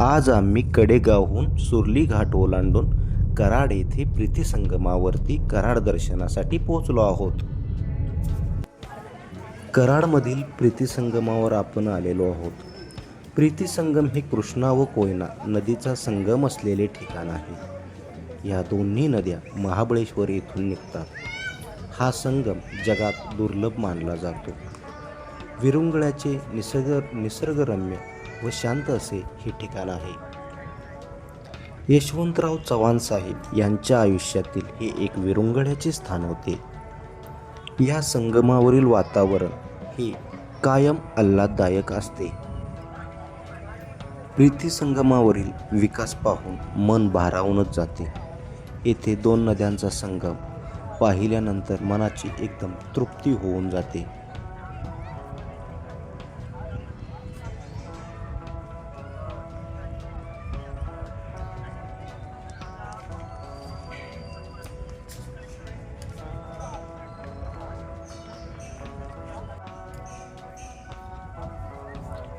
आज आम्ही कडेगावहून सुरली घाट ओलांडून कराड येथे प्रीतिसंगमावरती कराड दर्शनासाठी पोहोचलो आहोत. कराडमधील प्रीतीसंगमावर आपण आलेलो आहोत. प्रीतीसंगम हे कृष्णा व कोयना नदीचा संगम असलेले ठिकाण आहे. या दोन्ही नद्या महाबळेश्वर येथून निघतात. हा संगम जगात दुर्लभ मानला जातो. विरुंगळ्याचे निसर्ग निसर्गरम्य व शांत असे हे ठिकाण आहे. यशवंतराव चव्हाण साहेब यांच्या आयुष्यातील हे एक विरुंगळ्याचे स्थान होते. या संगमावरील वातावरण हे कायम आल्हाददायक असते. प्रीती संगमावरील विकास पाहून मन भारावूनच जाते. येथे दोन नद्यांचा संगम पाहिल्यानंतर मनाची एकदम तृप्ती होऊन जाते.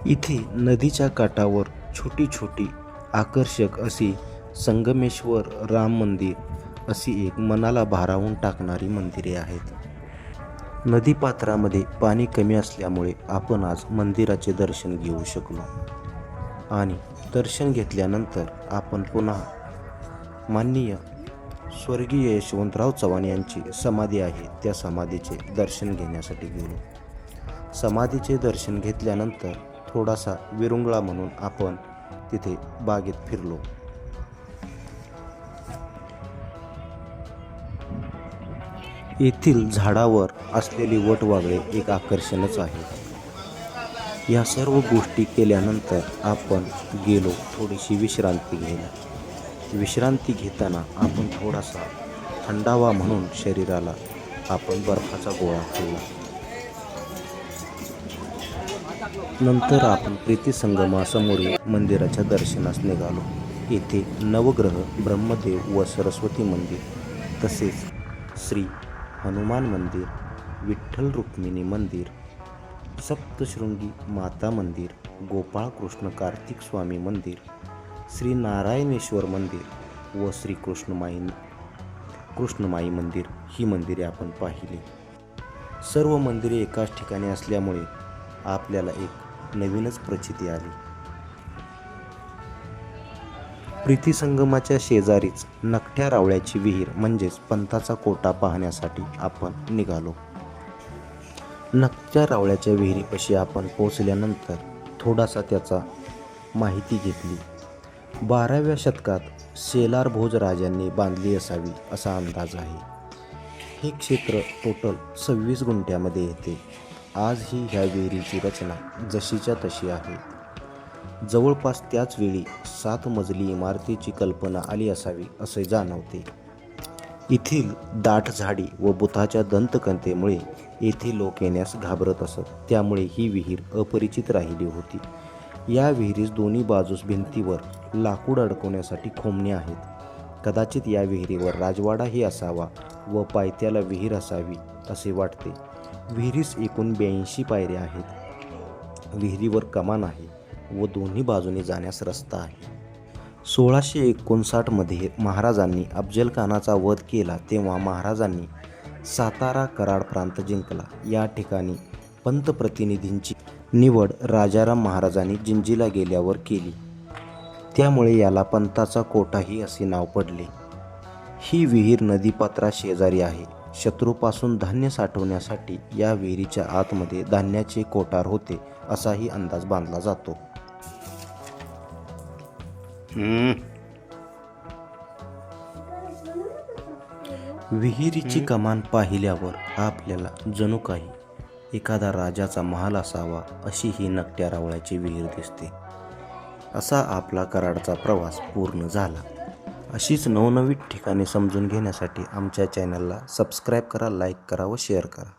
इथे नदीच्या काठावर छोटी छोटी आकर्षक अशी संगमेश्वर राम मंदिर अशी एक मनाला भारावून टाकणारी मंदिरे आहेत. नदीपात्रामध्ये पाणी कमी असल्यामुळे आपण आज मंदिराचे दर्शन घेऊ शकलो. आणि दर्शन घेतल्यानंतर आपण पुन्हा माननीय स्वर्गीय यशवंतराव चव्हाण यांची समाधी आहे त्या समाधीचे दर्शन घेण्यासाठी गेलो. समाधीचे दर्शन घेतल्यानंतर थोडासा विरुंगळा म्हणून आपण तिथे बागेत फिरलो. येथील झाडावर असलेली वटवागळे एक आकर्षणच आहे. या सर्व गोष्टी केल्यानंतर आपण गेलो थोडीशी विश्रांती घ्यायला. विश्रांती घेताना आपण थोडासा थंडावा म्हणून शरीराला आपण बर्फाचा गोळा खाल्ला नंतर आपण प्रीती संगमासमोरील मंदिराच्या दर्शनास निघालो. येथे नवग्रह ब्रह्मदेव व सरस्वती मंदिर तसेच श्री हनुमान मंदिर विठ्ठल रुक्मिणी मंदिर सप्तशृंगी माता मंदिर गोपाळकृष्ण कार्तिक स्वामी मंदिर श्री नारायणेश्वर मंदिर व श्री कृष्णमाई कृष्णमाई मंदिर ही मंदिरे आपण पाहिली. सर्व मंदिरे एकाच ठिकाणी असल्यामुळे आपल्याला एक नवीनच प्रचिती आली. प्रीती संगमाच्या शेजारीच नकट्या रावळ्याची विहीर म्हणजेच पंथाचा कोटा पाहण्यासाठी आपण निघालो. नकट्या रावळ्याच्या विहिरीपाशी आपण पोहोचल्यानंतर थोडासा त्याचा माहिती घेतली. बाराव्या शतकात शेलार भोज राजांनी बांधली असावी असा अंदाज आहे. हे क्षेत्र टोटल सव्वीस गुंठ्यामध्ये येते. आजही ह्या विहिरीची रचना जशीच्या तशी आहे. जवळपास त्याच वेळी सात मजली इमारतीची कल्पना आली असावी असे जाणवते. येथील दाट झाडी व बुथाच्या दंतकंतेमुळे येथे लोक येण्यास घाबरत असत. त्यामुळे ही विहीर अपरिचित राहिली होती. या विहिरीस दोन्ही बाजूस भिंतीवर लाकूड अडकवण्यासाठी खोमणे आहेत. कदाचित या विहिरीवर राजवाडाही असावा व पायथ्याला विहीर असावी असे वाटते. विहिरीस एकूण ब्याऐंशी पायऱ्या आहेत. विहिरीवर कमान आहे व दोन्ही बाजूने जाण्यास रस्ता आहे. सोळाशे एकोणसाठमध्ये महाराजांनी अफजलखानाचा वध केला तेव्हा महाराजांनी सातारा कराड प्रांत जिंकला. या ठिकाणी पंतप्रतिनिधींची निवड राजाराम महाराजांनी जिंजीला गेल्यावर केली. त्यामुळे याला पंताचा कोटाही असे नाव पडले. ही विहीर नदीपात्रा शेजारी आहे. शत्रूपासून धान्य साठवण्यासाठी या विहिरीच्या आतमध्ये धान्याचे कोटार होते असाही अंदाज बांधला जातो. विहिरीची कमान पाहिल्यावर आपल्याला जणू काही एखादा राजाचा महाल असावा अशी ही नकट्या रावळ्याची विहीर दिसते. असा आपला कराडचा प्रवास पूर्ण झाला. अशीच नवनवीन ठिकाणे समजून घेण्यासाठी आमच्या चॅनलला सबस्क्राईब करा लाईक करा व शेअर करा.